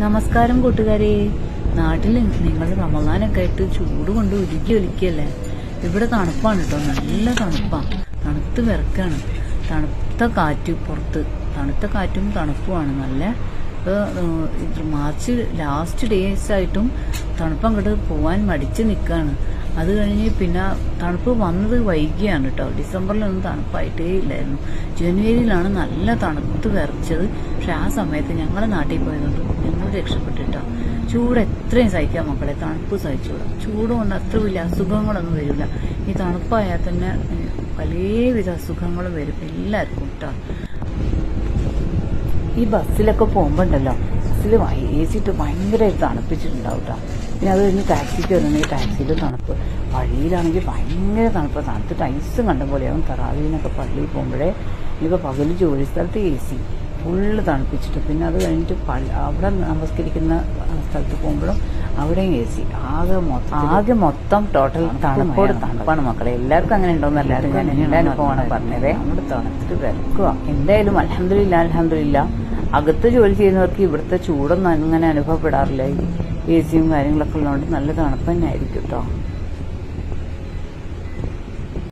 നമസ്കാരം കൂട്ടുകാരെ. നാട്ടിൽ നിങ്ങൾ റമദാനൊക്കെ ആയിട്ട് ചൂട് കൊണ്ട് ഉരുക്കി ഒലിക്കല്ലേ? ഇവിടെ തണുപ്പാണ് കേട്ടോ നല്ല തണുപ്പാണ് തണുത്ത് വിറക്കാണ്. തണുത്ത കാറ്റ് പുറത്ത്. തണുത്ത കാറ്റും തണുപ്പുമാണ്. നല്ല മാർച്ച് ലാസ്റ്റ് ഡേയ്സ് ആയിട്ടും തണുപ്പ് അങ്ങോട്ട് പോവാൻ മടിച്ച് നിൽക്കുകയാണ് അത് കഴിഞ്ഞ് പിന്നെ തണുപ്പ് വന്നത് വൈകിയാണ് കേട്ടോ ഡിസംബറിലൊന്നും തണുപ്പായിട്ടേ ഇല്ലായിരുന്നു. ജനുവരിയിലാണ് നല്ല തണുത്ത് വിറച്ചത്. പക്ഷെ ആ സമയത്ത് ഞങ്ങളെ നാട്ടിൽ പോയതുകൊണ്ട് ഞങ്ങൾ രക്ഷപ്പെട്ടിട്ടോ. ചൂട് എത്രയും സഹിക്കാം മക്കളെ. തണുപ്പ് സഹിച്ചൂടാ. ചൂട് കൊണ്ട് അത്ര വലിയ അസുഖങ്ങളൊന്നും വരില്ല ഈ തണുപ്പായാൽ തന്നെ പലവിധ അസുഖങ്ങളും വരും. എല്ലാവർക്കും കേട്ടോ ഈ ബസ്സിലൊക്കെ പോകുമ്പോൾ ബസ്സിൽ എ സി ഇട്ട് ഭയങ്കരമായിട്ട് തണുപ്പിച്ചിട്ടുണ്ടാവും കേട്ടോ പിന്നെ അത് കഴിഞ്ഞ് ടാക്സിക്ക് വരുന്നെങ്കിൽ ടാക്സിയിൽ തണുപ്പ്. വഴിയിലാണെങ്കിൽ ഭയങ്കര തണുപ്പ്. തണുത്തിട്ട് ഐസും കണ്ട പോലെയാവും തറാവീനൊക്കെ പള്ളിയിൽ പോകുമ്പോഴേ ഇനിയിപ്പോൾ പകൽ ജോലി സ്ഥലത്ത് എ സി ഫുള്ള് തണുപ്പിച്ചിട്ട്. പിന്നെ അത് കഴിഞ്ഞിട്ട് പള്ളി അവിടെ നമസ്കരിക്കുന്ന സ്ഥലത്ത് പോകുമ്പോഴും അവിടെയും എ സി ആകെ മൊത്തം ആകെ മൊത്തം ടോട്ടൽ തണുപ്പോട് തണുപ്പാണ് മക്കളെ. എല്ലാവർക്കും അങ്ങനെ ഉണ്ടോന്നല്ല ഞാൻ എന്റെ അനുഭവമാണ് പറഞ്ഞത്? നമ്മുടെ തണുത്തിട്ട് വിലക്കുക എന്തായാലും അലഹമില്ല അലഹമില്ല അകത്ത് ജോലി ചെയ്യുന്നവർക്ക് ഇവിടുത്തെ ചൂടൊന്നും അങ്ങനെ അനുഭവപ്പെടാറില്ല. എ സിയും കാര്യങ്ങളൊക്കെ ഉള്ളതുകൊണ്ട് നല്ല തണുപ്പ് തന്നെ ആയിരിക്കും കേട്ടോ